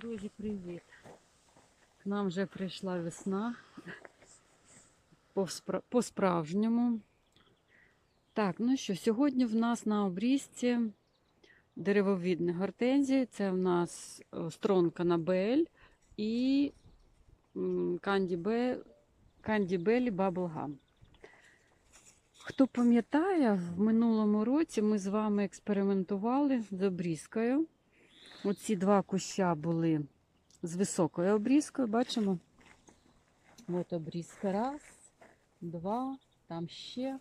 Друзі, привіт! К нам вже прийшла весна По-спра- по-справжньому. Так, ну що, сьогодні в нас на обрізці деревовідні гортензії. Це в нас е, стронка на Бель і Канді Белі Bubblegum. Хто пам'ятає, в минулому році ми з вами експериментували з обрізкою. Оці два куща були з високою обрізкою, бачимо. От обрізка. Раз, два, там ще.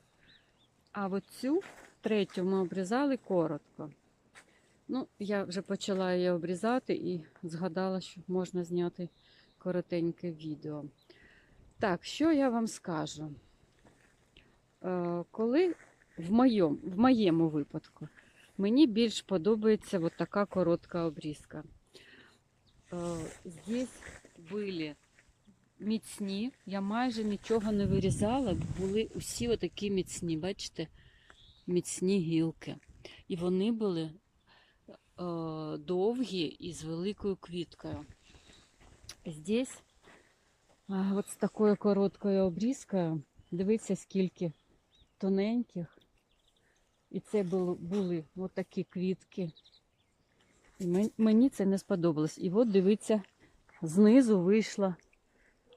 А оцю третю ми обрізали коротко. Ну, я вже почала її обрізати і згадала, що можна зняти коротеньке відео. Так, що я вам скажу? Е, коли в моєму, в моєму випадку Мені більш подобається от така коротка обрізка. Е, Здесь були міцні, я майже нічого не вирізала, були усі отакі міцні, бачите, міцні гілки. І вони були е, довгі і з великою квіткою. Здесь е, от з такою короткою обрізкою, дивіться, скільки тоненьких. І це було, були от такі квітки. І мені це не сподобалось. І от дивіться, знизу вийшла,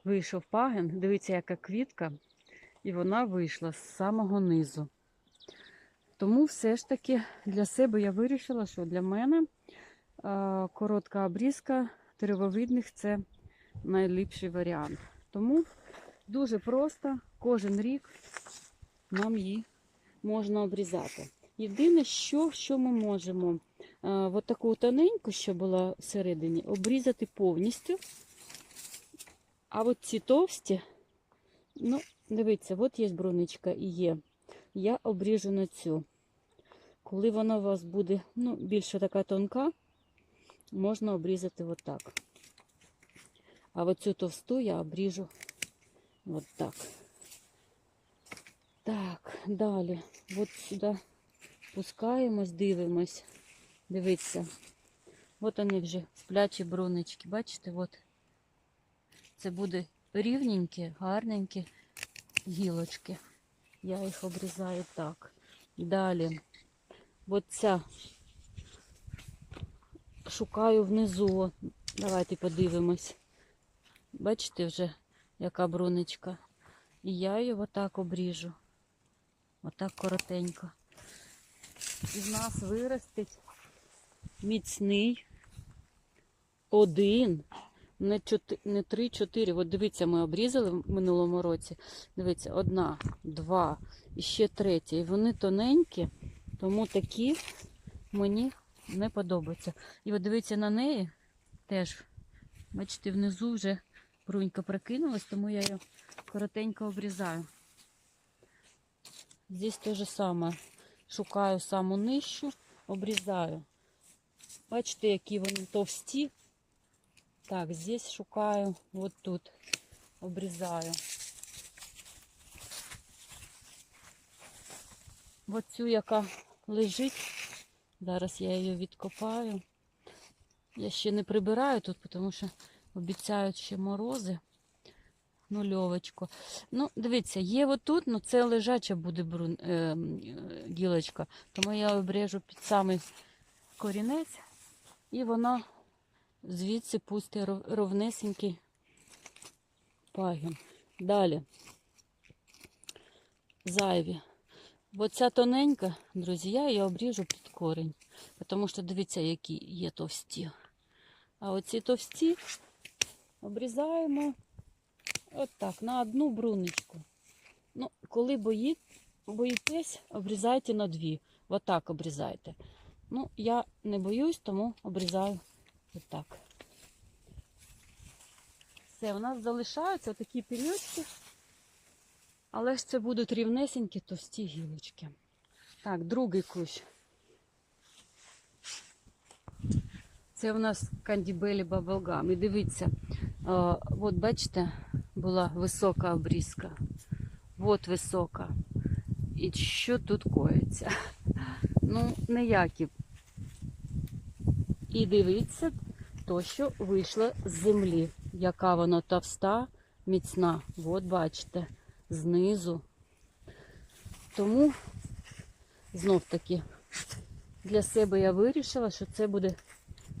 вийшов пагін, дивіться, яка квітка, і вона вийшла з самого низу. Тому все ж таки для себе я вирішила, що для мене коротка обрізка деревовидних це найліпший варіант. Тому дуже просто кожен рік нам її можна обрізати. Єдине, що, що ми можемо, от таку тоненьку, що була всередині, обрізати повністю. А от ці товсті, ну, дивіться, от є бруничка і є. Я обріжу на цю. Коли вона у вас буде ну, більше така тонка, можна обрізати отак. А оцю товсту я обріжу от так. Так, далі. От сюди пускаємось, дивимось. Дивіться. От вони вже сплячі брунички. Бачите, от. Це буде рівненькі, гарненькі гілочки. Я їх обрізаю так. Далі. От ця. Шукаю внизу. Давайте подивимось. Бачите вже, яка бруничка. І я її отак обріжу. Отак коротенько. І в нас виростить міцний один, не, чотири, не три, чотири. От дивіться, ми обрізали в минулому році. Дивіться, одна, два і ще третя. І вони тоненькі, тому такі мені не подобаються. І от дивіться на неї теж, бачите, внизу вже брунька прокинулась, тому я її коротенько обрізаю. Здесь те же саме. Шукаю саму нижчу, обрізаю. Бачите, які вони товсті. Так, здесь шукаю, от тут обрізаю. От цю, яка лежить, зараз я її відкопаю. Я ще не прибираю тут, тому що обіцяють ще морози. Нульовочку. Ну, дивіться, є отут, ну це лежача буде брун, е, е, гілочка. Тому я обрежу під самий корінець, і вона звідси пустить ровнесенький пагін. Далі. Зайві. Бо ця тоненька, друзі, я її обріжу під корінь. Тому що дивіться, які є товсті. А оці товсті обрізаємо. От так, на одну бруничку. Ну, коли бої, боїтесь, обрізайте на дві. Отак обрізайте. Ну, я не боюсь, тому обрізаю отак. Все, у нас залишаються такі пірьочки, але ж це будуть рівнесенькі товсті гілочки. Так, другий кущ. Це у нас кандібелі баблгам. І дивіться, от бачите, була висока обрізка. От висока. І що тут коїться? Ну, ніякі. І дивіться, то, що вийшло з землі. Яка вона товста, міцна. От бачите, знизу. Тому знов таки для себе я вирішила, що це буде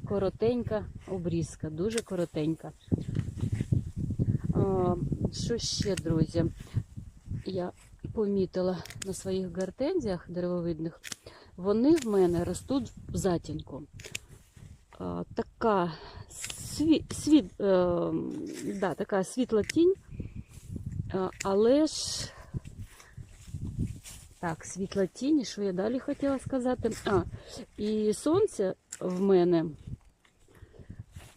коротенька обрізка, дуже коротенька. Що ще, друзі? Я помітила на своїх гортензіях деревовидних, вони в мене ростуть в затінку. Така, сві, світ, е, да, така світла тінь, але ж так, світла тінь, що я далі хотіла сказати? А, і сонце в мене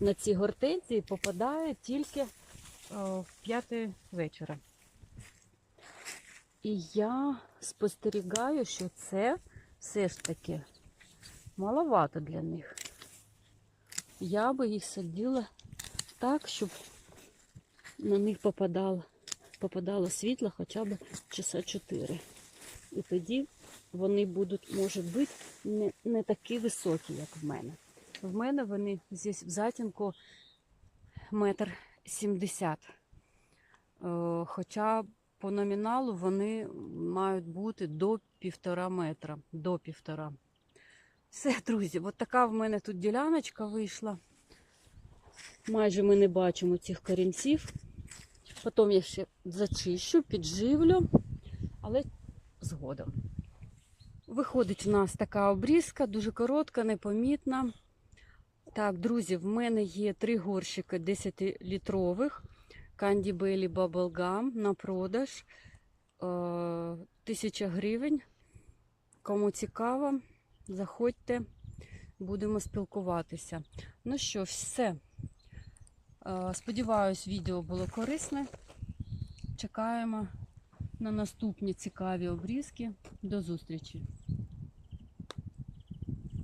на ці гортензії попадає тільки в п'яте вечора. І я спостерігаю, що це все ж таки маловато для них. Я би їх садила так, щоб на них попадало, попадало світло хоча б часа 4. І тоді вони будуть, може бути, не, не такі високі, як в мене. В мене вони здесь в затінку метр сімдесят. Е, Хоча по номіналу вони мають бути до півтора метра. До півтора. Все, друзі, от така в мене тут діляночка вийшла. Майже ми не бачимо цих корінців. Потім я ще зачищу, підживлю, але згодом. Виходить у нас така обрізка, дуже коротка, непомітна. Так, друзі, в мене є три горщики 10-літрових Candy Belly Bubble Gum на продаж. Е, Тисяча гривень. Кому цікаво, заходьте, будемо спілкуватися. Ну що, все. Е, Сподіваюсь, відео було корисне. Чекаємо на наступні цікаві обрізки. До зустрічі!